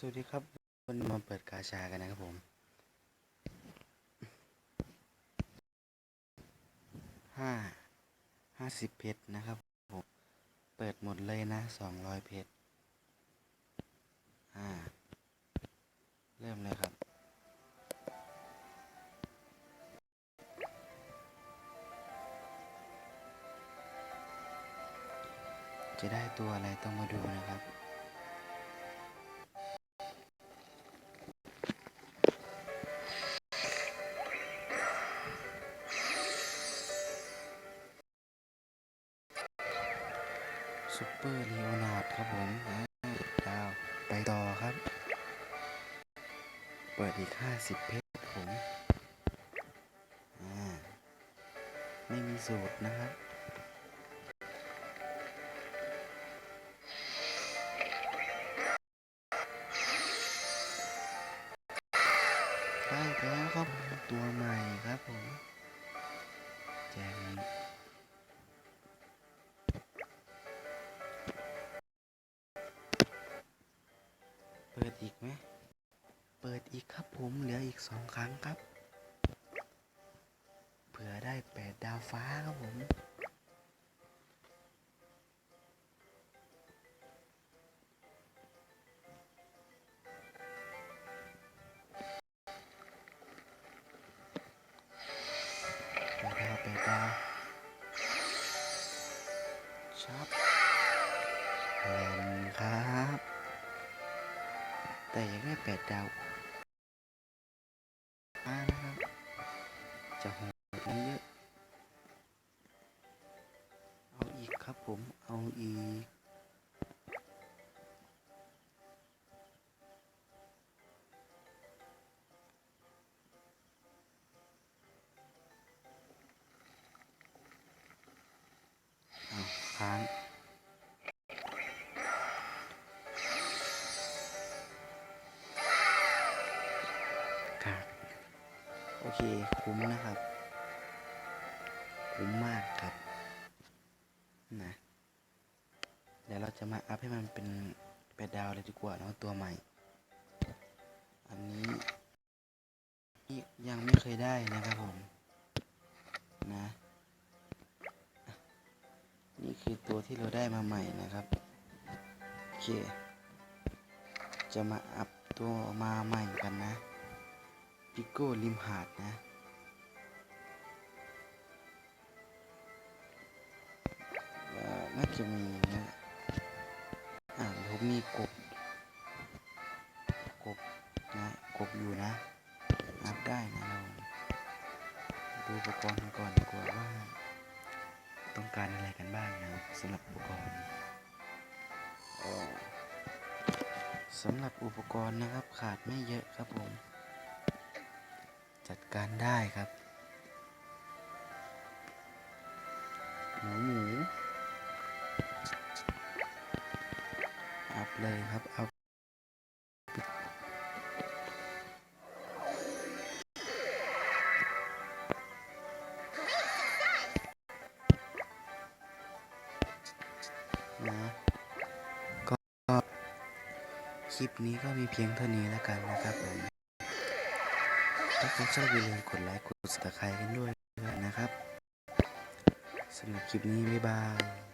สวัสดีครับวันมาเปิดกาชากันนะครับผมห้าห้าสิบเพชรนะครับผมเปิดหมดเลยนะสองร้อยเพชรอ่าเริ่มเลยครับจะได้ตัวอะไรต้องมาดูนะครับ ซุปเปอร์ลีโอนาร์ดครับผมดาว ไปต่อครับ เปิดอีก 50 เพชรผมไม่มีสูตรนะครับได้แล้วครับตัวใหม่ ปิดอีกไหม เปิดอีกครับผมเหลืออีกสองครั้งครับ เผื่อได้แปดดาวฟ้าครับผมแปดดาวแปดดาวชับแลมครับ แต่ยังได้แปดดาวอานะครับ จะโหดนี้เยอะ เอาอีกครับผม เอาอีก โอเคคุ้มนะครับ คุ้มมากครับนะเดี๋ยวเราจะมาอัพให้มันเป็นแปดดาวเลยดีกว่าเนาะตัวใหม่ อันนี้ยังไม่เคยได้นะครับผมนะนี่คือตัวที่เราได้มาใหม่นะครับโอเค จะมาอัพตัวมาใหม่กันนะ ปิโก้ริมหาดนะ น่าจะมีนะ อ่าผมมีกบ กบนะ กบอยู่นะอัพได้นะเราดูอุปกรณ์ก่อนดีกว่าว่า ต้องการอะไรกันบ้างนะสำหรับอุปกรณ์สำหรับอุปกรณ์นะครับขาดไม่เยอะครับผม จัดการได้ครับ หมูหมูอัพเลยครับอัพนะก็คลิปนี้ก็มีเพียงเท่านี้แล้วกันนะครับผม ถ้าใครชอบอย่าลืมกดไลค์กด subscribe กันด้วยนะครับสำหรับคลิปนี้ บ๊ายบาย